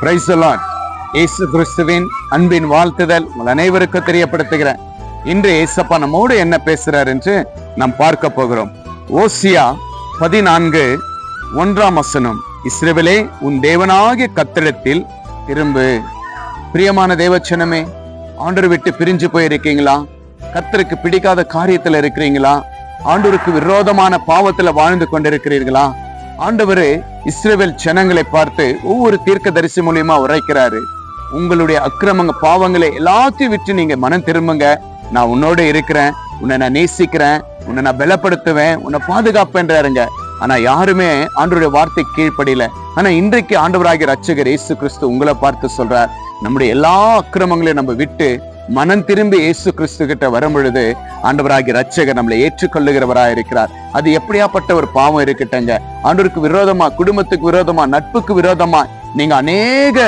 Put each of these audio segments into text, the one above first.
இயேசு கிறிஸ்துவின் அன்பின் வாழ்த்துதல் உங்கள் அனைவருக்கும் தெரியப்படுத்துகிறேன். இன்று ஏசப்பா நம்மோடு என்ன பேசுறார் என்று நாம் பார்க்க போகிறோம். ஓசியா பதினான்கு ஒன்றாம் வசனம். இஸ்ரேவிலே உன் தேவனாகிய கத்திடத்தில் திரும்பு. பிரியமான தேவச்சனமே ஆண்டவர் விட்டு பிரிஞ்சு போயிருக்கீங்களா? கத்தருக்கு பிடிக்காத காரியத்துல இருக்கிறீங்களா? ஆண்டவருக்கு விரோதமான பாவத்துல வாழ்ந்து கொண்டிருக்கிறீர்களா? ஆண்டவர் இஸ்ரேவேல் ஜனங்களை பார்த்து ஒவ்வொரு தீர்க்க தரிசி மூலியமா உரைக்கிறாரு. உங்களுடைய அக்கிரமங்க பாவங்களை எல்லாத்தையும் விட்டு நீங்க மனம் திரும்புங்க. நான் உன்னோட இருக்கிறேன் உன்னை நான் நேசிக்கிறேன் உன்னை நான் பலப்படுத்துவேன் உன்னை பாதுகாப்பேன்றாருங்க ஆனா யாருமே ஆண்டவருடைய வார்த்தை கீழ்ப்படியில. ஆனா இன்றைக்கு ஆண்டவராகிய ரட்சகர் இயேசு கிறிஸ்து உங்களை பார்த்து சொல்றார். நம்முடைய எல்லா அக்கிரமங்களையும் நம்ம விட்டு மனம் திரும்பி இயேசு கிறிஸ்து கிட்ட வரும் பொழுது ஆண்டவராகி ரட்சகர் நம்மளை ஏற்றுக்கொள்ளுகிறவராக இருக்கிறார் அது எப்படியாப்பட்ட ஒரு பாவம் இருக்கட்டங்க ஆண்டவருக்கு விரோதமா குடும்பத்துக்கு விரோதமா நட்புக்கு விரோதமா நீங்க அநேக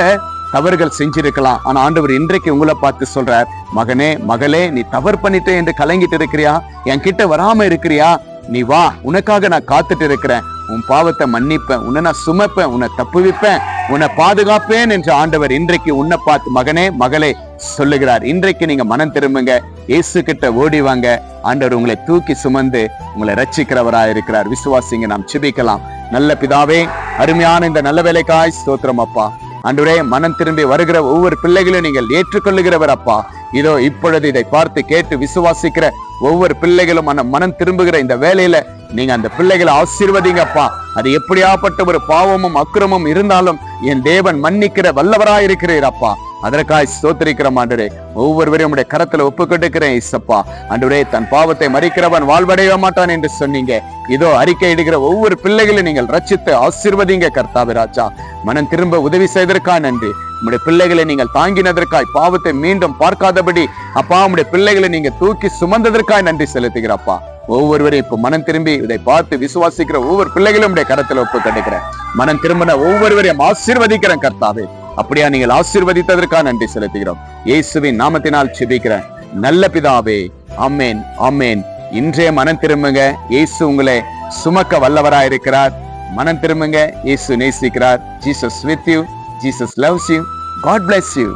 தவறுகள் செஞ்சிருக்கலாம். ஆனா ஆண்டவர் இன்றைக்கு உங்களை பார்த்து சொல்றார் மகனே மகளே நீ தவறு பண்ணிட்டே என்று கலங்கிட்டு இருக்கிறியா? என் கிட்ட வராம இருக்கிறியா? நீ வா உனக்காக நான் காத்துட்டு இருக்கிறேன். உன் பாவத்தை மன்னிப்பேன் உன்னை நான் சுமப்பேன் உன்னை தப்புவிப்பேன். உன்னை பாதுகாப்பேன் என்று ஆண்டவர் இன்றைக்கு உன்னை பார்த்து மகனே மகளே சொல்லுகிறார். இன்றைக்கு நீங்க மனம் திரும்புங்க. இயேசு கிட்ட ஓடி வாங்க. ஆண்டவர் உங்களை தூக்கி சுமந்து உங்களை ரட்சிக்கிறவரா இருக்கிறார். விசுவாசிங்க நாம் சிபிக்கலாம் நல்ல பிதாவே அருமையான இந்த நல்ல வேலைக்காய் ஸ்தோத்திரம் அப்பா. ஆண்டவரே மனம் திரும்பி வருகிற ஒவ்வொரு பிள்ளைகளையும் நீங்கள் ஏற்றுக்கொள்ளுகிறவர் அப்பா. இதோ இப்பொழுது இதை பார்த்து கேட்டு விசுவாசிக்கிற ஒவ்வொரு பிள்ளைகளும் மனம் மனம் திரும்புகிற இந்த வேலையில நீங்க அந்த பிள்ளைகளை ஆசீர்வதிங்கப்பா. அது எப்படியாப்பட்ட ஒரு பாவமும் அக்கிரமும் இருந்தாலும் என் தேவன் மன்னிக்கிற வல்லவராய் இருக்கிறீர் அப்பா அதற்காய் ஸ்தோத்திரிக்கிற ஆண்டவரே ஒவ்வொருவரையும் உடைய கரத்துல ஒப்பு கொடுக்கிறேன் இசப்பா ஆண்டவரே தன் பாவத்தை மறிக்கிறவன் வாழ்வடைய மாட்டான் என்று சொன்னீங்க. இதோ அறிக்கை இடுகிற ஒவ்வொரு பிள்ளைகளையும் நீங்கள் ரச்சித்து ஆசிர்வதிங்க கர்த்தாவே ராஜா. மனம் திரும்ப உதவி செய்ததற்காக நன்றி. உங்களுடைய பிள்ளைகளை நீங்கள் தாங்கினதற்காய் பாவத்தை மீண்டும் பார்க்காதபடி அப்பா உங்களுடைய பிள்ளைகளை நீங்க தூக்கி சுமந்ததற்காய் நன்றி செலுத்துகிறப்பா. ஒவ்வொருவரையும் இப்ப மனம் திரும்பி இதை பார்த்து விசுவாசிக்கிற ஒவ்வொரு பிள்ளைகளும் உடைய கரத்துல ஒப்பு கிடைக்கிறேன் மனம் திரும்பின ஒவ்வொருவரையும் ஆசீர்வதிக்கிறேன் கர்த்தாவே. அப்படியா நீங்கள் ஆசீர்வதித்ததற்காக நன்றி செலுத்துகிறோம். இயேசுவின் நாமத்தினால் செபிக்கிறேன் நல்ல பிதாவே அம்மேன் அம்மேன் இன்றைய மனம் திரும்புங்க. இயேசு உங்களை சுமக்க வல்லவராய் இருக்கிறார். மனம் திரும்புங்க. இயேசு நேசிக்கிறார். Jesus with you Jesus loves you God bless you